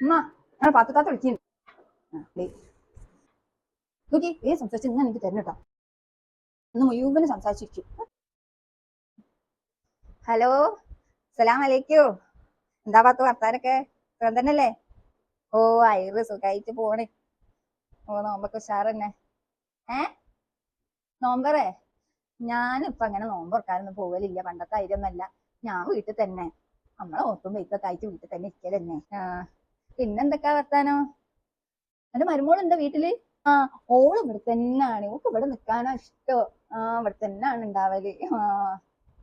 ഉമ്മ ഞങ്ങൾ പാത്തുത്താത്ത വിളിക്കുന്നു നോക്കി ഏ സംസാരിച്ച് ഇങ്ങനെ എനിക്ക് തരണം കേട്ടോ ഇന്ന് മുഴുവനും സംസാരിച്ചിരിക്കും ഹലോ സലാം അലൈക്കോ എന്താ പാത്തു വർത്താനൊക്കെ? സുഖം തന്നെയല്ലേ? ഓ അയറ് സുഖമായിട്ട് പോണേ. ഓ നോമ്പൊക്കെ ഉഷാറന്നെ. ഏ? നോമ്പറേ? ഞാനിപ്പോ അങ്ങനെ നോമ്പർക്കാരൊന്നും പോകലില്ല പണ്ടത്തെ ഐരൊന്നല്ല ഞാൻ വീട്ടിൽ തന്നെ. നമ്മളെ ഓർത്തും വെയ്ത്തൊക്കെ ആയിട്ട് വീട്ടിൽ തന്നെ ഇരിക്കലന്നെ. ആ. പിന്നെന്തൊക്കെയാ വർത്താനോ? എന്റെ എന്താ വീട്ടിൽ? ആ ഓൾ ഇവിടെ തന്നെയാണ് ഓക്ക് ഇവിടെ നിക്കാനാ ഇഷ്ടം. ആ ഇവിടെ തന്നെയാണ് ഉണ്ടാവൽ ആ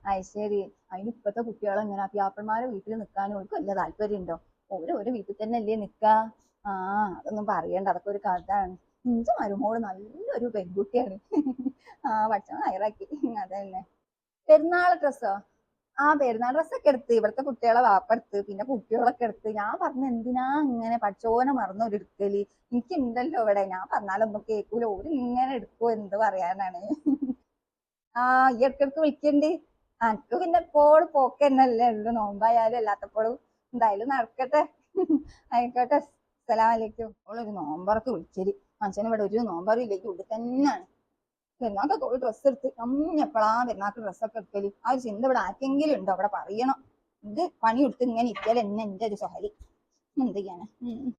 അയശ്ശേരി ശരി. അതിന് ഇപ്പത്തെ കുട്ടികൾ എങ്ങനെ? പ്യാപ്പന്മാരെ വീട്ടിൽ നിൽക്കാനും ഓൾക്ക് വല്ല താല്പര്യം ഉണ്ടോ ഓര് ഒരു വീട്ടിൽ തന്നെ അല്ലേ നിക്കാ? ആ അതൊന്നും പറയണ്ട. അതൊക്കെ ഒരു കഥയാണ്. ഇഞ്ച മരുമോൾ നല്ലൊരു പെൺകുട്ടിയാണ്. ആ ഭക്ഷണം ഹയറാക്കി അതന്നെ. പെരുന്നാൾ ഡ്രസ്സോ? ആ പെരുന്നാൾ ഡ്രസ്സൊക്കെ എടുത്ത് ഇവിടുത്തെ കുട്ടികളെ വാപ്പെടുത്ത് പിന്നെ കുട്ടികളൊക്കെ എടുത്ത്. ഞാൻ പറഞ്ഞു എന്തിനാ ഇങ്ങനെ പഠിച്ചോനെ മറന്നൊരു എടുക്കൽ? എനിക്കുണ്ടല്ലോ ഇവിടെ. ഞാൻ പറഞ്ഞാലൊന്നും കേൾക്കൂല. ഓര് ഇങ്ങനെ എടുക്കുവോ? എന്ത് പറയാനാണ്? ആ ഈ ഇടക്കിടക്ക് വിളിക്കണ്ട്. അനക്ക് പിന്നെ എപ്പോഴും പോക്ക് തന്നെയല്ലേ ഉള്ളു നോമ്പായാലും അല്ലാത്തപ്പോഴും എന്തായാലും നടക്കട്ടെ. ആയിക്കോട്ടെ. അസ്സലാമലൈക്കും ഓളൊരു നോമ്പറക്ക് വിളിച്ചൽ മനുഷ്യന് ഇവിടെ ഒരു നോമ്പറും ഇല്ലെങ്കിൽ ഇവിടെ തന്നെയാണ്. പെരുന്നാക്കൊക്കെ ഒരു ഡ്രസ്സ് എടുത്ത് അമ്മ എപ്പോഴാ പെരുന്നാക്ക് ഡ്രസ്സൊക്കെ എടുക്കൽ? ആ ഒരു ചിന്ത ഇവിടെ ആർക്കെങ്കിലും ഉണ്ടോ? അവിടെ പറയണം. ഇത് പണി എടുത്ത് ഇങ്ങനെ ഇരിക്കൽ എന്നെ എന്റെ ഒരു സഹരി എന്ത്.